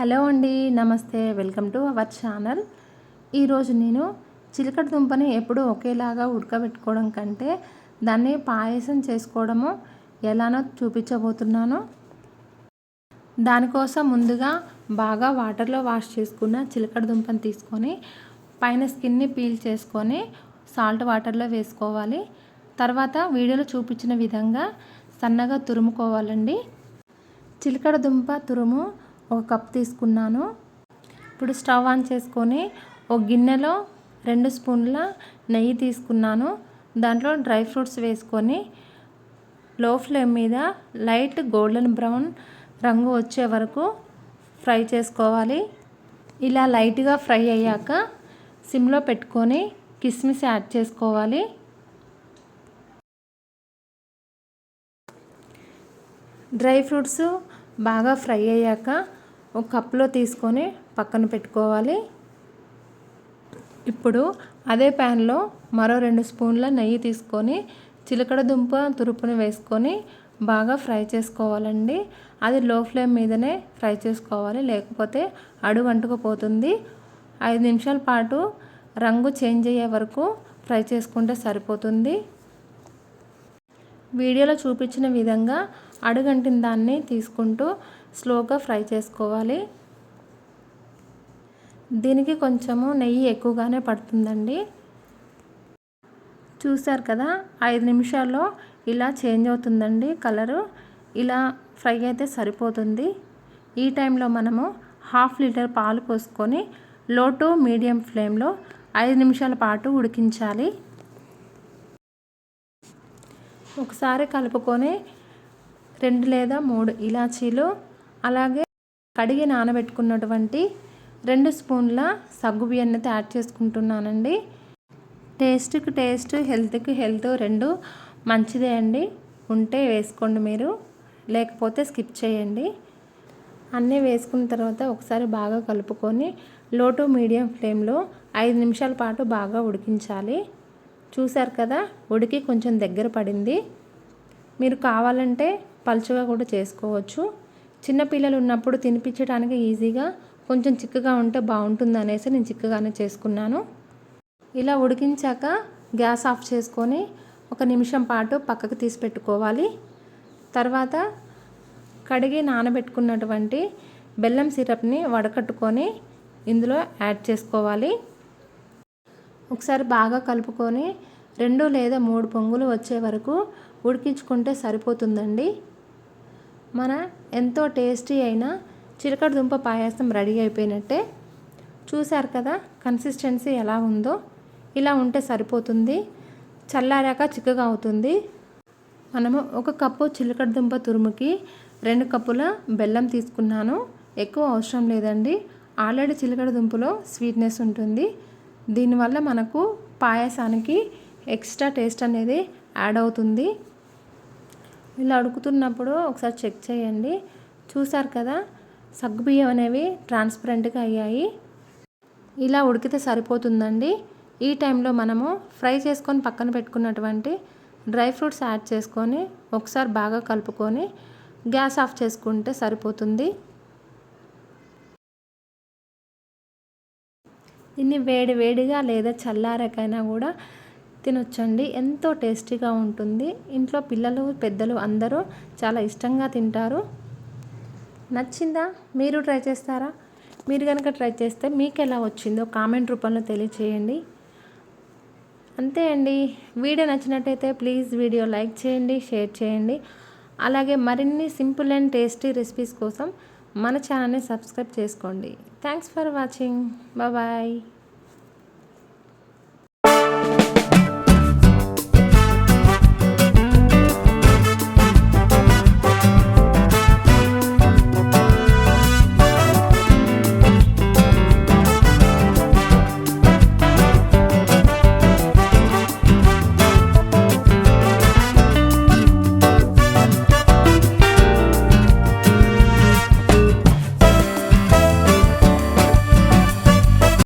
Hello అండి నమస్తే. Welcome to our channel. ఈరోజు నేను చిలకడ దుంపని ఎప్పుడూ ఒకేలాగా ఉడకబెట్టుకోవడం కంటే దాన్ని పాయసం చేసుకోవడము ఎలానో చూపించబోతున్నాను. దానికోసం ముందుగా బాగా వాటర్లో వాష్ చేసుకున్న చిలకడ దుంపని తీసుకొని పైన స్కిన్ని పీల్ చేసుకొని సాల్ట్ వాటర్లో వేసుకోవాలి. తర్వాత వీడియోలో చూపించిన విధంగా సన్నగా తురుముకోవాలండి. చిలకడ దుంప తురుము ఒక కప్ తీసుకున్నాను. ఇప్పుడు స్టవ్ ఆన్ చేసుకొని ఒక గిన్నెలో రెండు స్పూన్ల నెయ్యి తీసుకున్నాను. దాంట్లో డ్రై ఫ్రూట్స్ వేసుకొని లో ఫ్లేమ్ మీద లైట్ గోల్డెన్ బ్రౌన్ రంగు వచ్చే వరకు ఫ్రై చేసుకోవాలి. ఇలా లైట్గా ఫ్రై అయ్యాక సిమ్లో పెట్టుకొని కిస్మిస్ యాడ్ చేసుకోవాలి. డ్రై ఫ్రూట్స్ బాగా ఫ్రై అయ్యాక ఒక కప్లో తీసుకొని పక్కన పెట్టుకోవాలి. ఇప్పుడు అదే ప్యాన్లో మరో రెండు స్పూన్ల నెయ్యి తీసుకొని చిలకడ దుంప తురుపుని వేసుకొని బాగా ఫ్రై చేసుకోవాలండి. అది లో ఫ్లేమ్ మీదనే ఫ్రై చేసుకోవాలి. లేకపోతే అడుగు అంటుకుపోతుంది. ఐదు నిమిషాల పాటు రంగు చేంజ్ అయ్యే వరకు ఫ్రై చేసుకుంటే సరిపోతుంది. వీడియోలో చూపించిన విధంగా అడుగంటిన దాన్ని తీసుకుంటూ స్లోగా ఫ్రై చేసుకోవాలి. దీనికి కొంచెము నెయ్యి ఎక్కువగానే పడుతుందండి. చూసారు కదా ఐదు నిమిషాల్లో ఇలా చేంజ్ అవుతుందండి కలరు. ఇలా ఫ్రై అయితే సరిపోతుంది. ఈ టైంలో మనము హాఫ్ లీటర్ పాలు పోసుకొని లో టు మీడియం ఫ్లేమ్లో ఐదు నిమిషాల పాటు ఉడికించాలి. ఒకసారి కలుపుకొని రెండు లేదా మూడు ఇలాచీలు అలాగే కడిగి నానబెట్టుకున్నటువంటి రెండు స్పూన్ల సగ్గు బియ్యాన్ని యాడ్ చేసుకుంటున్నానండి. టేస్ట్కి టేస్ట్ హెల్త్కి హెల్త్ రెండు మంచిదే అండి. ఉంటే వేసుకోండి మీరు లేకపోతే స్కిప్ చేయండి. అన్నీ వేసుకున్న తర్వాత ఒకసారి బాగా కలుపుకొని లో టు మీడియం ఫ్లేమ్లో ఐదు నిమిషాల పాటు బాగా ఉడికించాలి. చూసారు కదా ఉడికి కొంచెం దగ్గర పడింది. మీరు కావాలంటే పలుచగా కూడా చేసుకోవచ్చు. చిన్నపిల్లలు ఉన్నప్పుడు తినిపించడానికి ఈజీగా కొంచెం చిక్కగా ఉంటే బాగుంటుంది అనేసి నేను చిక్కగానే చేసుకున్నాను. ఇలా ఉడికించాక గ్యాస్ ఆఫ్ చేసుకొని ఒక నిమిషం పాటు పక్కకు తీసి పెట్టుకోవాలి. తర్వాత కడిగి నానబెట్టుకున్నటువంటి బెల్లం సిరప్ని వడకట్టుకొని ఇందులో యాడ్ చేసుకోవాలి. ఒకసారి బాగా కలుపుకొని రెండు లేదా మూడు పొంగులు వచ్చే వరకు ఉడికించుకుంటే సరిపోతుందండి. మన ఎంతో టేస్టీ అయిన చిలకడ దుంప పాయసం రెడీ అయిపోయినట్టే. చూశారు కదా కన్సిస్టెన్సీ ఎలా ఉందో. ఇలా ఉంటే సరిపోతుంది. చల్లారాక చిక్కగా అవుతుంది. మనము ఒక కప్పు చిలకడ దుంప తురుముకి రెండు కప్పుల బెల్లం తీసుకున్నాను. ఎక్కువ అవసరం లేదండి. ఆల్రెడీ చిలకడ దుంపలో స్వీట్నెస్ ఉంటుంది. దీనివల్ల మనకు పాయసానికి ఎక్స్ట్రా టేస్ట్ అనేది యాడ్ అవుతుంది. ఇలా అడుగుతున్నప్పుడు ఒకసారి చెక్ చేయండి. చూసారు కదా సగ్గుబియ్యం అనేవి ట్రాన్స్పరెంట్గా అయ్యాయి. ఇలా ఉడికితే సరిపోతుందండి. ఈ టైంలో మనము ఫ్రై చేసుకొని పక్కన పెట్టుకున్నటువంటి డ్రై ఫ్రూట్స్ యాడ్ చేసుకొని ఒకసారి బాగా కలుపుకొని గ్యాస్ ఆఫ్ చేసుకుంటే సరిపోతుంది. ఇన్ని వేడి వేడిగా లేదా చల్లారకైనా కూడా తినొచ్చండి. ఎంతో టేస్టీగా ఉంటుంది. ఇంట్లో పిల్లలు పెద్దలు అందరూ చాలా ఇష్టంగా తింటారు. నచ్చిందా? మీరు ట్రై చేస్తారా? మీరు కనుక ట్రై చేస్తే మీకు ఎలా వచ్చిందో కామెంట్ రూపంలో తెలియచేయండి. అంతే అండి. వీడియో నచ్చినట్టయితే ప్లీజ్ వీడియో లైక్ చేయండి షేర్ చేయండి. అలాగే మరిన్ని సింపుల్ అండ్ టేస్టీ రెసిపీస్ కోసం మన ఛానల్ని సబ్స్క్రైబ్ చేసుకోండి. Thanks for watching. బాయ్.